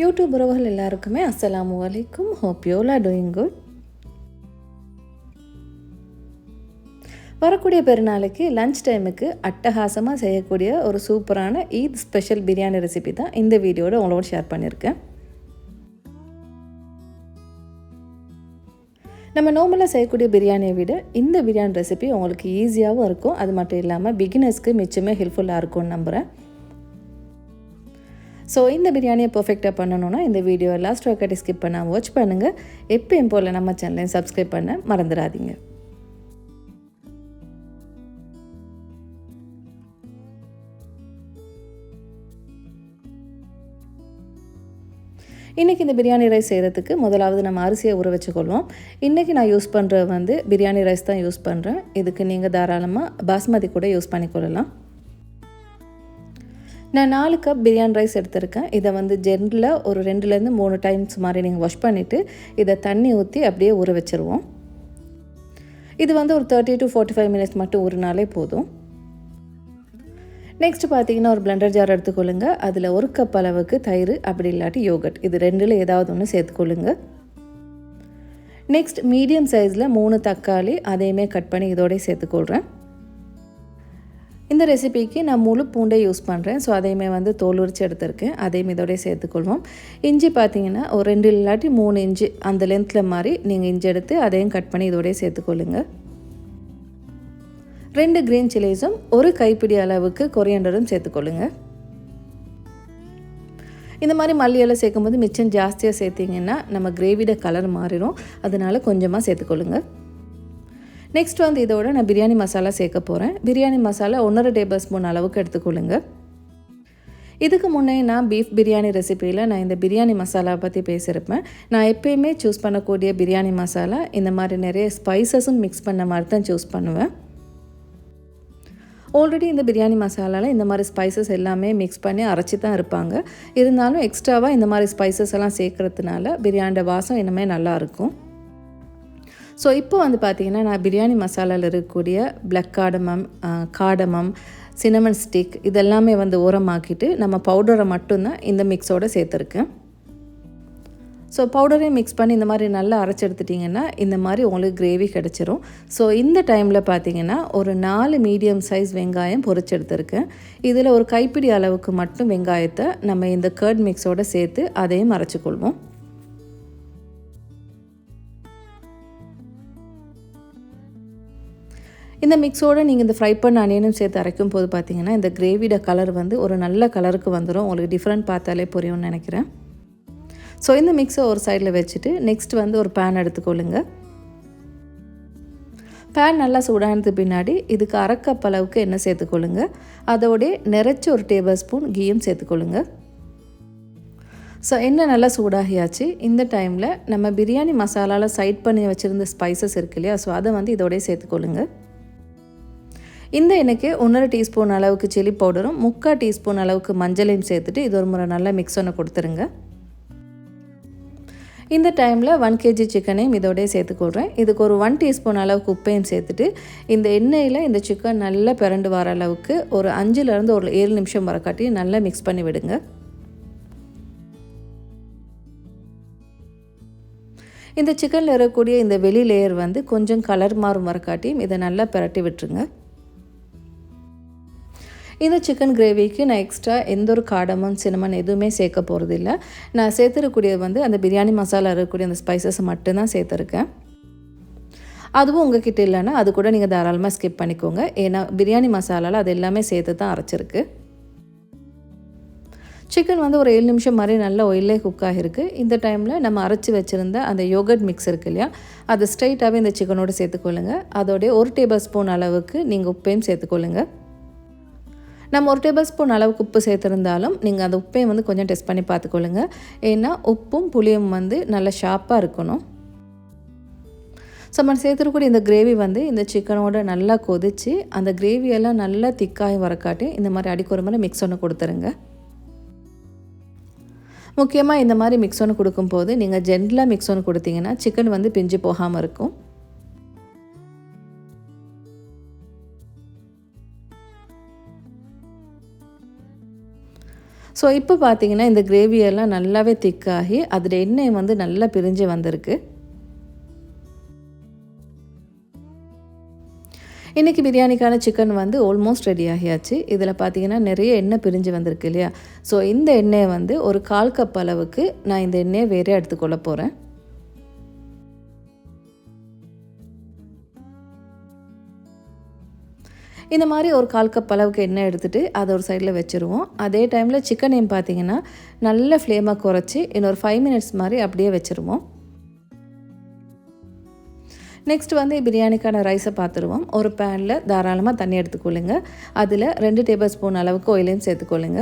YouTube உறவுகள் எல்லாருக்குமே அஸ்லாம் அலைக்கும். ஹோப் யூலா டூயிங் குட் வரக்கூடிய பெருநாளைக்கு லஞ்ச் டைமுக்கு அட்டகாசமாக செய்யக்கூடிய ஒரு சூப்பரான ஈத் ஸ்பெஷல் பிரியாணி ரெசிபி தான் இந்த வீடியோட உங்களோட ஷேர் பண்ணியிருக்கேன். நம்ம நார்மலாக செய்யக்கூடிய பிரியாணியை விட இந்த பிரியாணி ரெசிபி உங்களுக்கு ஈஸியாகவும் இருக்கும். அது மட்டும் இல்லாமல் பிகினர்ஸ்க்கு மிச்சமே ஹெல்ப்ஃபுல்லாக இருக்கும்னு நம்புகிறேன் ஸோ இந்த பிரியாணியை பர்ஃபெக்டாக பண்ணணுன்னா இந்த வீடியோ லாஸ்ட் ஒர்க்கட்டி ஸ்கிப் பண்ணால் வாட்ச் பண்ணுங்கள் எப்பயும் போல் நம்ம சேனலையும் சப்ஸ்கிரைப் பண்ண மறந்துடாதீங்க. இன்றைக்கி இந்த பிரியாணி ரைஸ் செய்கிறதுக்கு முதலாவது நம்ம அரிசியை ஊற வச்சுக்கொள்வோம். இன்றைக்கி நான் யூஸ் பண்ணுறது வந்து பிரியாணி ரைஸ் தான் யூஸ் பண்ணுறேன் இதுக்கு நீங்கள் தாராளமாக பாஸ்மதி கூட யூஸ் பண்ணிக்கொள்ளலாம். நான் நாலு கப் பிரியாணி ரைஸ் எடுத்திருக்கேன். இதை வந்து ஜென்ரில் ஒரு ரெண்டுலேருந்து மூணு டைம்ஸ் மாதிரி நீங்கள் வாஷ் பண்ணிவிட்டு இதை தண்ணி ஊற்றி அப்படியே ஊற வச்சுருவோம். இது வந்து ஒரு thirty to forty five minutes மட்டும் ஊறினாலே போதும். நெக்ஸ்ட் பார்த்தீங்கன்னா ஒரு பிளண்டர் ஜார் எடுத்துக்கொள்ளுங்க. அதில் ஒரு கப் அளவுக்கு தயிர் அப்படி இல்லாட்டி யோகட் இது ரெண்டில் ஏதாவது ஒன்று சேர்த்துக்கொள்ளுங்க. நெக்ஸ்ட் மீடியம் சைஸில் மூணு தக்காளி அதையுமே கட் பண்ணி இதோடய சேர்த்துக்கொள்கிறேன் இந்த ரெசிபிக்கு நான் முழு பூண்டை யூஸ் பண்ணுறேன் ஸோ அதையுமே வந்து தோல் உரிச்சு எடுத்திருக்கேன் அதையும் இதோடய சேர்த்துக்கொள்வோம். இஞ்சி பார்த்தீங்கன்னா ஒரு ரெண்டு இல்லாட்டி மூணு இஞ்சி அந்த லென்த்தில் மாதிரி நீங்கள் இஞ்சி எடுத்து அதையும் கட் பண்ணி இதோடய சேர்த்துக்கொள்ளுங்கள் ரெண்டு க்ரீன் சில்லிஸும் ஒரு கைப்பிடி அளவுக்கு கொரியண்டரும் சேர்த்துக்கொள்ளுங்க. இந்த மாதிரி மல்லியெல்லாம் சேர்க்கும்போது மிச்சம் ஜாஸ்தியாக சேர்த்திங்கன்னா நம்ம கிரேவியோட கலர் மாறிடும். அதனால் கொஞ்சமாக சேர்த்துக்கொள்ளுங்கள் நெக்ஸ்ட் வந்து இதோட நான் பிரியாணி மசாலா சேர்க்க போகிறேன் பிரியாணி மசாலா ஒன்றரை டேபிள் ஸ்பூன் அளவுக்கு எடுத்துக்கொள்ளுங்க. இதுக்கு முன்னே நான் பீஃப் பிரியாணி ரெசிப்பியில் நான் இந்த பிரியாணி மசாலாவை பற்றி பேசியிருப்பேன். நான் எப்பயுமே சூஸ் பண்ணக்கூடிய பிரியாணி மசாலா இந்த மாதிரி நிறைய ஸ்பைசஸும் மிக்ஸ் பண்ண மாதிரி தான் சூஸ் பண்ணுவேன். ஆல்ரெடி இந்த பிரியாணி மசாலாவில் இந்த மாதிரி ஸ்பைசஸ் எல்லாமே மிக்ஸ் பண்ணி அரைச்சி தான் இருப்பாங்க. இருந்தாலும் எக்ஸ்ட்ராவாக இந்த மாதிரி ஸ்பைசஸ் எல்லாம் சேர்க்குறதுனால பிரியாணியோட வாசம் இன்னுமே நல்லாயிருக்கும் ஸோ இப்போ வந்து பார்த்திங்கன்னா நான் பிரியாணி மசாலாவில் இருக்கக்கூடிய black cardamom cardamom cinnamon stick இதெல்லாமே வந்து உரமாக்கிட்டு நம்ம பவுடரை மட்டும்தான் இந்த மிக்ஸோடு சேர்த்துருக்கேன். ஸோ பவுடரையும் மிக்ஸ் பண்ணி இந்த மாதிரி நல்லா அரைச்சி எடுத்துட்டிங்கன்னா இந்த மாதிரி உங்களுக்கு கிரேவி கிடச்சிரும். ஸோ இந்த டைமில் பார்த்தீங்கன்னா ஒரு நாலு மீடியம் சைஸ் வெங்காயம் பொறிச்செடுத்துருக்கேன். இதில் ஒரு கைப்பிடி அளவுக்கு மட்டும் வெங்காயத்தை நம்ம இந்த கர்ட் மிக்ஸோடு சேர்த்து அதையும் அரைச்சிக்கொள்வோம். இந்த மிக்ஸோடு நீங்கள் இந்த ஃப்ரை பண்ண அனியனும் சேர்த்து அரைக்கும் போது பார்த்தீங்கன்னா இந்த கிரேவியோட கலர் வந்து ஒரு நல்ல கலருக்கு வந்துடும் உங்களுக்கு டிஃப்ரெண்ட் பார்த்தாலே புரியும்னு நினைக்கிறேன். ஸோ இந்த மிக்ஸை ஒரு சைடில் வச்சுட்டு நெக்ஸ்ட் வந்து ஒரு பேன் எடுத்துக்கொள்ளுங்க. பேன் நல்லா சூடானது பின்னாடி இதுக்கு அரைக்கப் அளவுக்கு எண்ணெய் சேர்த்துக்கொள்ளுங்க. அதோடைய நிறைச்சி ஒரு டேபிள் ஸ்பூன் கீயும் சேர்த்துக்கொள்ளுங்க. ஸோ எண்ணெய் நல்லா சூடாகியாச்சு. இந்த டைமில் நம்ம பிரியாணி மசாலாவில் சைட் பண்ணி வச்சுருந்த ஸ்பைசஸ் இருக்கு இல்லையா? ஸோ அதை வந்து இதோடய சேர்த்துக்கொள்ளுங்கள் இந்த எனக்கு ஒன்றரை டீஸ்பூன் அளவுக்கு சில்லி பவுடரும் முக்கால் டீஸ்பூன் அளவுக்கு மஞ்சளையும் சேர்த்துட்டு இது ஒரு முறை நல்லா மிக்ஸ் பண்ண கொடுத்துருங்க. இந்த டைமில் ஒன் கேஜி சிக்கனையும் இதோடய சேர்த்துக்கொள்கிறேன் இதுக்கு ஒரு ஒன் டீஸ்பூன் அளவுக்கு உப்பையும் சேர்த்துட்டு இந்த எண்ணெயில் இந்த சிக்கன் நல்லா பிறண்டு வர அளவுக்கு ஒரு அஞ்சுலேருந்து ஒரு ஏழு நிமிஷம் வர காட்டி நல்லா மிக்ஸ் பண்ணி விடுங்க. இந்த சிக்கனில் இருக்கக்கூடிய இந்த வெளி லேயர் வந்து கொஞ்சம் கலர் மாறும் வரக்காட்டியும் இதை நல்லா பிரட்டி விட்டுருங்க. இந்த சிக்கன் கிரேவிக்கு நான் எக்ஸ்ட்ரா எந்த ஒரு காடமும் சினமன் எதுவுமே சேர்க்க போகிறதில்ல நான் சேர்த்துருக்கூடியது வந்து அந்த பிரியாணி மசாலா இருக்கக்கூடிய அந்த ஸ்பைசஸ் மட்டும்தான் சேர்த்துருக்கேன். அதுவும் உங்ககிட்ட இல்லைன்னா அது கூட நீங்கள் தாராளமாக ஸ்கிப் பண்ணிக்கோங்க. ஏன்னா பிரியாணி மசாலாவில் அது எல்லாமே சேர்த்து தான் அரைச்சிருக்கு. சிக்கன் வந்து ஒரு ஏழு நிமிஷம் மாதிரி நல்லா ஒயிலே குக் ஆகிருக்கு. இந்த டைமில் நம்ம அரைச்சி வச்சுருந்த அந்த யோகட் மிக்ஸ் இருக்கு இல்லையா அது ஸ்ட்ரைட்டாகவே இந்த சிக்கனோடு சேர்த்துக்கொள்ளுங்க. அதோடைய ஒரு டேபிள் ஸ்பூன் அளவுக்கு நீங்கள் உப்பையும் சேர்த்துக்கொள்ளுங்கள் நம்ம ஒரு டேபிள் ஸ்பூன் அளவுக்கு உப்பு சேர்த்துருந்தாலும் நீங்கள் அந்த உப்பையும் வந்து கொஞ்சம் டெஸ்ட் பண்ணி பார்த்துக்கொள்ளுங்க. ஏன்னா உப்பும் புளியும் வந்து நல்லா ஷார்ப்பாக இருக்கணும். ஸோ நம்ம சேர்த்துருக்கூடிய இந்த கிரேவி வந்து இந்த சிக்கனோட நல்லா கொதித்து அந்த கிரேவியெல்லாம் நல்லா திக்காகி வரக்காட்டி இந்த மாதிரி அடிக்கு ஒரு மிக்ஸ் ஒன்று கொடுத்துருங்க. முக்கியமாக இந்த மாதிரி மிக்ஸ் ஒன்று கொடுக்கும்போது நீங்கள் ஜென்ரலாக மிக்ஸ் ஒன்று கொடுத்தீங்கன்னா சிக்கன் வந்து பிஞ்சு போகாமல் இருக்கும். ஸோ இப்போ பார்த்தீங்கன்னா இந்த கிரேவியெல்லாம் நல்லாவே திக்காகி அதில் எண்ணெய் வந்து நல்லா பிரிஞ்சு வந்திருக்கு. இன்றைக்கி பிரியாணிக்கான சிக்கன் வந்து ஆல்மோஸ்ட் ரெடி ஆகியாச்சு. இதில் பார்த்தீங்கன்னா நிறைய எண்ணெய் பிரிஞ்சு வந்திருக்கு இல்லையா? ஸோ இந்த எண்ணெயை வந்து ஒரு கால் கப் அளவுக்கு நான் இந்த எண்ணெயை வேறே எடுத்துக்கொள்ள போகிறேன் இந்த மாதிரி ஒரு கால் கப் அளவுக்கு எண்ணெய் எடுத்துகிட்டு அதை ஒரு சைடில் வச்சுருவோம். அதே டைமில் சிக்கனையும் பார்த்தீங்கன்னா நல்ல ஃப்ளேமாக குறைச்சி இன்னொரு ஃபைவ் மினிட்ஸ் மாதிரி அப்படியே வச்சுருவோம். நெக்ஸ்ட் வந்து பிரியாணிக்கான ரைஸை பார்த்துருவோம் ஒரு பேனில் தாராளமாக தண்ணி எடுத்துக்கொள்ளுங்க. அதில் ரெண்டு டேபிள் ஸ்பூன் அளவுக்கு ஒயிலையும் சேர்த்துக்கொள்ளுங்க.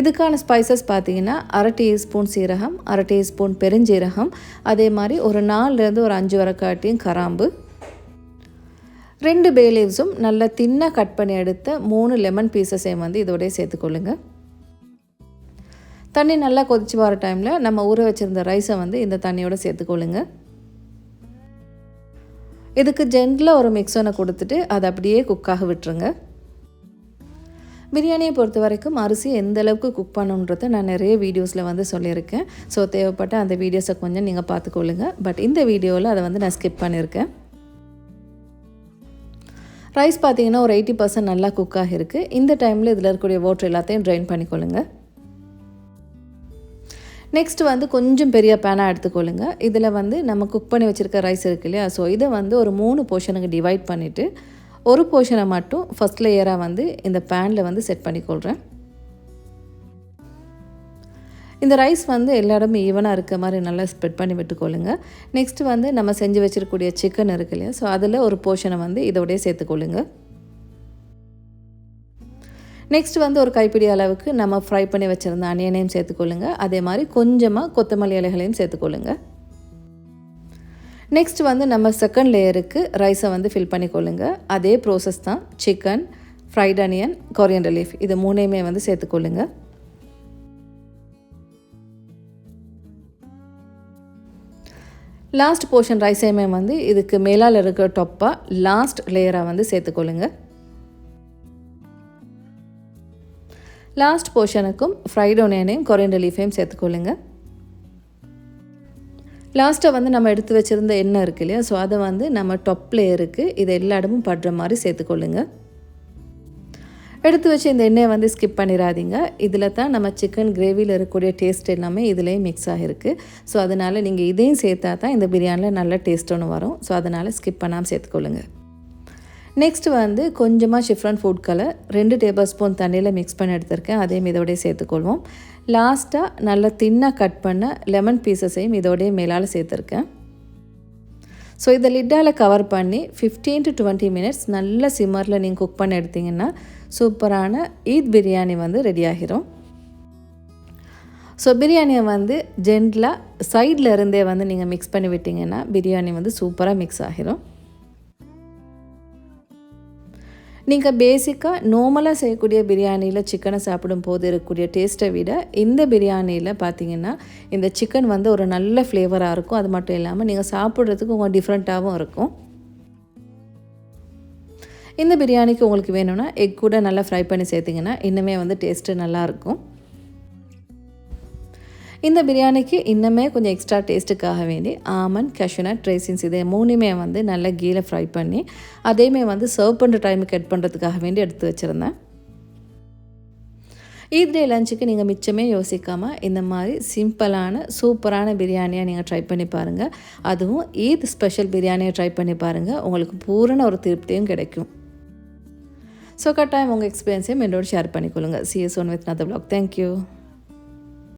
இதுக்கான ஸ்பைசஸ் பார்த்தீங்கன்னா அரை டீஸ்பூன் சீரகம் அரை டீஸ்பூன் பெருஞ்சீரகம் அதே மாதிரி ஒரு நாலுலேருந்து ஒரு அஞ்சு வரக்காட்டியும் கராம்பு. ரெண்டு பே லீவ்ஸும் நல்லா தின்னாக கட் பண்ணி எடுத்த மூணு லெமன் பீசஸையும் வந்து இதோடய சேர்த்துக்கொள்ளுங்க தண்ணி நல்லா கொதிச்சு வர டைமில் நம்ம ஊற வச்சுருந்த ரைஸை வந்து இந்த தண்ணியோடு சேர்த்துக்கொள்ளுங்க இதுக்கு ஜென்டில் ஒரு மிக்ஸனை கொடுத்துட்டு அதை அப்படியே குக்காக விட்டுருங்க. பிரியாணியை பொறுத்த வரைக்கும் அரிசி எந்த அளவுக்கு குக் பண்ணுன்றதை நான் நிறைய வீடியோஸில் வந்து சொல்லியிருக்கேன். ஸோ தேவைப்பட்ட அந்த வீடியோஸை கொஞ்சம் நீங்கள் பார்த்துக்கொள்ளுங்க பட் இந்த வீடியோவில் அதை வந்து நான் ஸ்கிப் பண்ணியிருக்கேன். ரைஸ் பார்த்தீங்கன்னா ஒரு எயிட்டி பர்சன்ட் நல்லா குக் ஆகிருக்கு இந்த டைமில் இதில் இருக்கக்கூடிய வாட்டர் எல்லாத்தையும் ட்ரைன் பண்ணிக்கொள்ளுங்க. நெக்ஸ்ட் வந்து கொஞ்சம் பெரிய பேனாக எடுத்துக்கொள்ளுங்க. இதில் வந்து நம்ம குக் பண்ணி வச்சுருக்க ரைஸ் இருக்கு இல்லையா? ஸோ இதை வந்து ஒரு மூணு போர்ஷனுக்கு டிவைட் பண்ணிவிட்டு ஒரு போர்ஷனை மட்டும் ஃபஸ்ட் லேயராக வந்து இந்த பேனில் வந்து செட் பண்ணிக்கொள்கிறேன் இந்த ரைஸ் வந்து எல்லா இடமும் ஈவனாக இருக்க மாதிரி நல்லா ஸ்ப்ரெட் பண்ணி விட்டுக்கொள்ளுங்க நெக்ஸ்ட் வந்து நம்ம செஞ்சு வச்சிருக்கக்கூடிய சிக்கன் இருக்கு இல்லையா? ஸோ அதில் ஒரு போர்ஷனை வந்து இதோடய சேர்த்துக்கொள்ளுங்க நெக்ஸ்ட் வந்து ஒரு கைப்பிடி அளவுக்கு நம்ம ஃப்ரை பண்ணி வச்சுருந்த அனியனையும் சேர்த்துக்கொள்ளுங்க அதே மாதிரி கொஞ்சமாக கொத்தமல்லி இலைகளையும் சேர்த்துக்கொள்ளுங்க நெக்ஸ்ட் வந்து நம்ம செகண்ட் லேயருக்கு ரைஸை வந்து ஃபில் பண்ணிக்கொள்ளுங்க அதே ப்ரோசஸ் தான். Chicken fried onion coriander leaf இது மூணையுமே வந்து சேர்த்துக்கொள்ளுங்கள் லாஸ்ட் போர்ஷன் ரைஸையுமே வந்து இதுக்கு மேலால் இருக்கிற டொப்பாக லாஸ்ட் லேயராக வந்து சேர்த்துக்கொள்ளுங்க. லாஸ்ட் போர்ஷனுக்கும் ஃப்ரைட் ஒனியனையும் கொரியண்டர் லீஃபையும் சேர்த்துக்கொள்ளுங்க. லாஸ்ட்டாக வந்து நம்ம எடுத்து வச்சுருந்த எண்ணெய் இருக்கு இல்லையா? ஸோ அதை வந்து நம்ம டொப் லேயருக்கு இது எல்லா இடமும் படுற மாதிரி சேர்த்துக்கொள்ளுங்க. எடுத்து வச்சு இந்த எண்ணெயை வந்து ஸ்கிப் பண்ணிடாதீங்க இதில் தான் நம்ம சிக்கன் கிரேவியில் இருக்கக்கூடிய டேஸ்ட் எல்லாமே இதுலேயும் மிக்ஸ் ஆகிருக்கு. ஸோ அதனால் நீங்கள் இதையும் சேர்த்தா தான் இந்த பிரியாணியில் நல்ல டேஸ்ட் ஒன்று வரும். ஸோ அதனால் ஸ்கிப் பண்ணாமல் சேர்த்துக்கொள்ளுங்க. நெக்ஸ்ட் வந்து கொஞ்சமாக ஷிஃப்ரன் ஃபுட் கலர் ரெண்டு டேபிள் ஸ்பூன் தண்ணியில் மிக்ஸ் பண்ணி எடுத்திருக்கேன். அதையும் இதோடய சேர்த்துக்கொள்வோம். லாஸ்ட்டாக நல்லா தின்னாக கட் பண்ண லெமன் பீசஸையும் இதோடய மேலால் சேர்த்துருக்கேன். ஸோ இதை லிட்டால் கவர் பண்ணி ஃபிஃப்டீன் டு டுவெண்ட்டி மினிட்ஸ் நல்ல சிம்மரில் நீங்கள் குக் பண்ணி எடுத்திங்கன்னா சூப்பரான ஈத் பிரியாணி வந்து ரெடி ஆகிரும். ஸோ பிரியாணியை வந்து ஜென்டலாக சைடில் இருந்தே வந்து நீங்கள் மிக்ஸ் பண்ணி விட்டிங்கன்னா பிரியாணி வந்து சூப்பராக மிக்ஸ் ஆகிரும். நீங்கள் பேசிக்காக நார்மலாக செய்யக்கூடிய பிரியாணியில் சிக்கனை சாப்பிடும் போது இருக்கக்கூடிய டேஸ்ட்டை விட இந்த பிரியாணியில் பார்த்தீங்கன்னா இந்த சிக்கன் வந்து ஒரு நல்ல ஃப்ளேவராக இருக்கும். அது மட்டும் இல்லாமல் நீங்கள் சாப்பிட்றதுக்கு உங்கள் டிஃப்ரெண்ட்டாகவும் இருக்கும். இந்த பிரியாணிக்கு உங்களுக்கு வேணும்னா எக் கூட நல்லா ஃப்ரை பண்ணி சேர்த்திங்கன்னா இன்னுமே வந்து டேஸ்ட்டு நல்லாயிருக்கும் இந்த பிரியாணிக்கு இன்னுமே கொஞ்சம் எக்ஸ்ட்ரா டேஸ்ட்டுக்காக வேண்டி ஆமன் கஷ்யூனட் ட்ரேசின்ஸ் இதே மூணுமே வந்து நல்லா கீழே ஃப்ரை பண்ணி அதேமே வந்து சர்வ் பண்ணுற டைமுக்கு கட் பண்ணுறதுக்காக வேண்டி எடுத்து வச்சுருந்தேன். ஈத் டே லஞ்சுக்கு நீங்கள் மிச்சமே யோசிக்காமல் இந்த மாதிரி சிம்பிளான சூப்பரான பிரியாணியாக நீங்கள் ட்ரை பண்ணி பாருங்கள் அதுவும் ஈத் ஸ்பெஷல் பிரியாணியை ட்ரை பண்ணி பாருங்கள் உங்களுக்கு பூரண ஒரு திருப்தியும் கிடைக்கும். ஸோ கட்டாயம் உங்கள் எக்ஸ்பீரியன்ஸையும் என்னோட ஷேர் பண்ணிக்கொள்ளுங்கள் CS one with another blog thank you